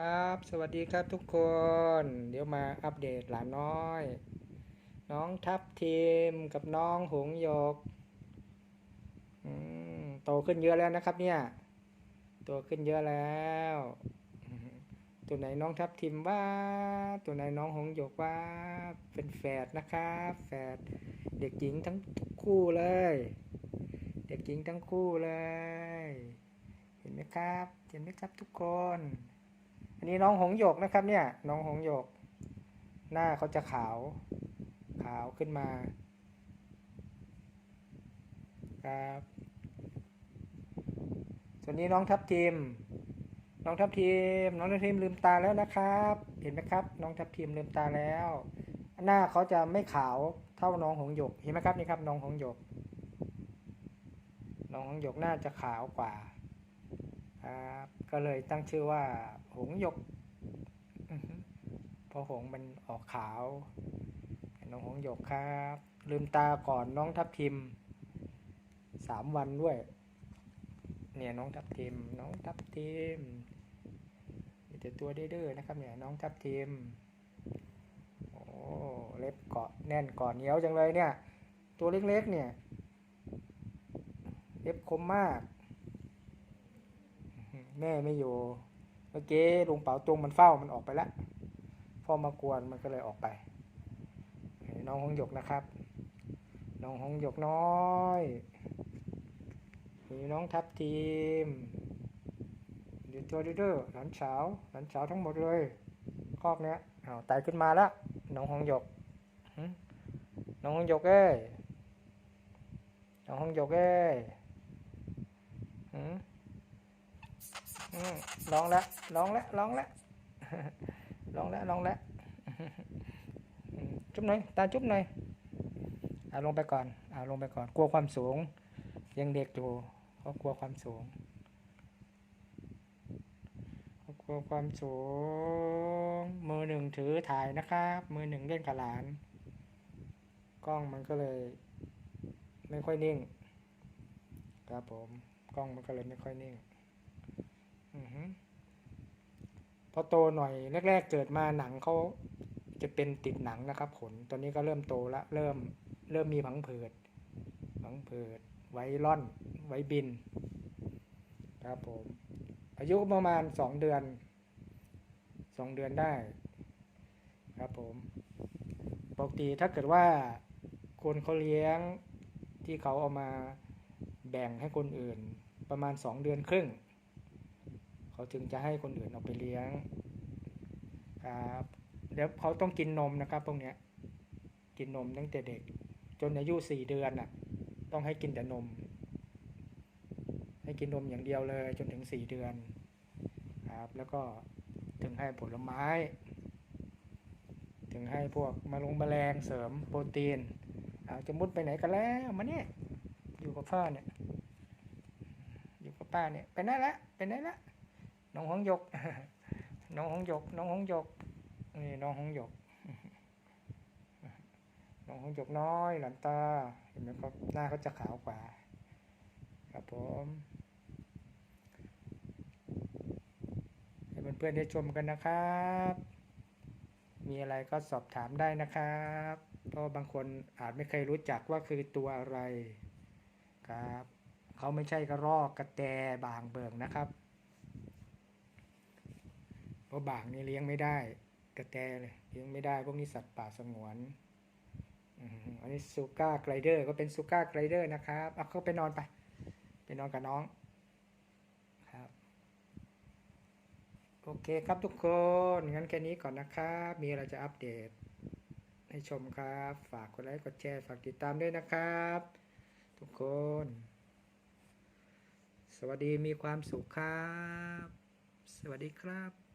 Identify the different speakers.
Speaker 1: ครับ สวัสดีครับทุกคน เดี๋ยวมาอัปเดตหลานน้อย น้องทับทีมกับน้องหงหยกโตขึ้นเยอะแล้วนะครับ เนี่ยโตขึ้นเยอะแล้ว ตัวไหนน้องทับทิมว่าตัวไหนน้องหงหยกว่าเป็นแฝดนะครับแฝดเด็กหญิงทั้งคู่เลย เด็กหญิงทั้งคู่เลย เห็นไหมครับ เห็นไหมครับทุกคน อันนี้น้องหงหยกนะครับเนี่ยน้องหงหยก หน้าเขาจะขาว ขาวขึ้นมาครับส่วนนี้น้องทับทิมน้องทับทิมน้องทับทิมลืมตาแล้วนะครับ เห็นไหมครับ น้องทับทิมลืมตาแล้ว หน้าเขาจะไม่ขาวเท่าน้องหงหยก เห็นไหมครับนี่ครับ น้องหงหยก น้องหงหยกหน่าจะขาวกว่า ครับก็เลยตั้งชื่อว่า หงหยกเพราะหงมันออกขาวน้องหงหยกครับ ลืมตาก่อนน้องทับทิมสามวันด้วย เนี่ยน้องทับทิม น้องทับทิมมีแต่ตัวเด้อๆนะครับ เนี่ยน้องทับทิมโอ้เล็บเกาะแน่นเกาะเหนียวจังเลยเนี่ย ตัวเล็กๆเนี่ย เล็บคมมาก แม่ไม่อยู่ เมื่อกี้ลุงเป๋าตรงมันเฝ้ามันออกไปแล้วพ่อมากวนมันก็เลยออกไป น้องหงหยกนะครับ น้องหงหยกน้อยมีน้องทับทีมเดี๋ยวตัวดื้อๆหลานสาวหลานสาวทั้งหมดเลยคอกเนี้ยอ้าวไต่ขึ้นมาแล้วน้องหงหยกน้องหงหยกเอ้ยน้องหงหยกเอ้ย หืมอืมลองแล้วลองแล้วลองแล้วลองแล้วลองแล้วจุ๊บหน่อยตาจุ๊บหน่อยเอาลงไปก่อนเอาลงไปก่อน กลัวความสูง ยังเด็กอยู่เขากลัวความสูงเขากลัวความสูง มือหนึ่งถือถ่ายนะครับ มือหนึ่งเล่นกับหลาน กล้องมันก็เลย ไม่ค่อยนิ่ง ครับผม กล้องมันก็เลยไม่ค่อยนิ่ง พอโตหน่อยแรก ๆ เกิดมาหนังเขาจะเป็นติดหนังนะครับขนตอนนี้ก็เริ่มโตแล้วเริ่มเริ่มมีผังผืดผังผืดไว้ร่อน ไว้บิน ครับผม อายุประมาณสองเดือนสองเดือนได้ ครับผม ปกติถ้าเกิดว่าคนเขาเลี้ยงที่เขาเอามาแบ่งให้คนอื่นประมาณสองเดือนครึ่ง เขาจึงจะให้คนอื่นเอาไปเลี้ยงครับเดี๋ยวเขาต้องกินนมนะครับพวกเนี้ยกินนมตั้งแต่เด็ก จนอายุสี่เดือนน่ะ ต้องให้กินแต่นม ให้กินนมอย่างเดียวเลย จนถึงสี่เดือนครับแล้วก็ถึงให้ผลไม้ ถึงให้พวกมะลงแมลงเสริมโปรตีนอาจะมุดไปไหนกันแล้วมาเนี่ยอยู่กับพ่อเนี่ยอยู่กับป้าเนี่ยไปไหนละไปไหนละ น้องหงหยก น้องหงหยก น้องหงหยก นี่น้องหงหยก น้องหงหยกน้อยหลานตา เห็นไหมครับ หน้าเขาจะขาวกว่า ครับผมให้เพื่อนๆได้ชมกันนะครับ มีอะไรก็สอบถามได้นะครับเพราะบางคนอาจไม่เคยรู้จักว่าคือตัวอะไรครับ เขาไม่ใช่กระรอกกระแตบางเบิงนะครับ เพราะบางนี่เลี้ยงไม่ได้ กระแตเลยเลี้ยงไม่ได้ พวกนี้สัตว์ป่าสงวนอันนี้ซูก้าไกลเดอร์ก็เป็นซูก้าไกลเดอร์นะครับเอาเข้าไปนอนไป ไปนอนกับน้องครับ โอเคครับทุกคน งั้นแค่นี้ก่อนนะครับ มีอะไรจะอัปเดต ให้ชมครับ ฝากกดไลค์ กดแชร์ ฝากติดตามด้วยนะครับ ทุกคน สวัสดีมีความสุขครับ สวัสดีครับ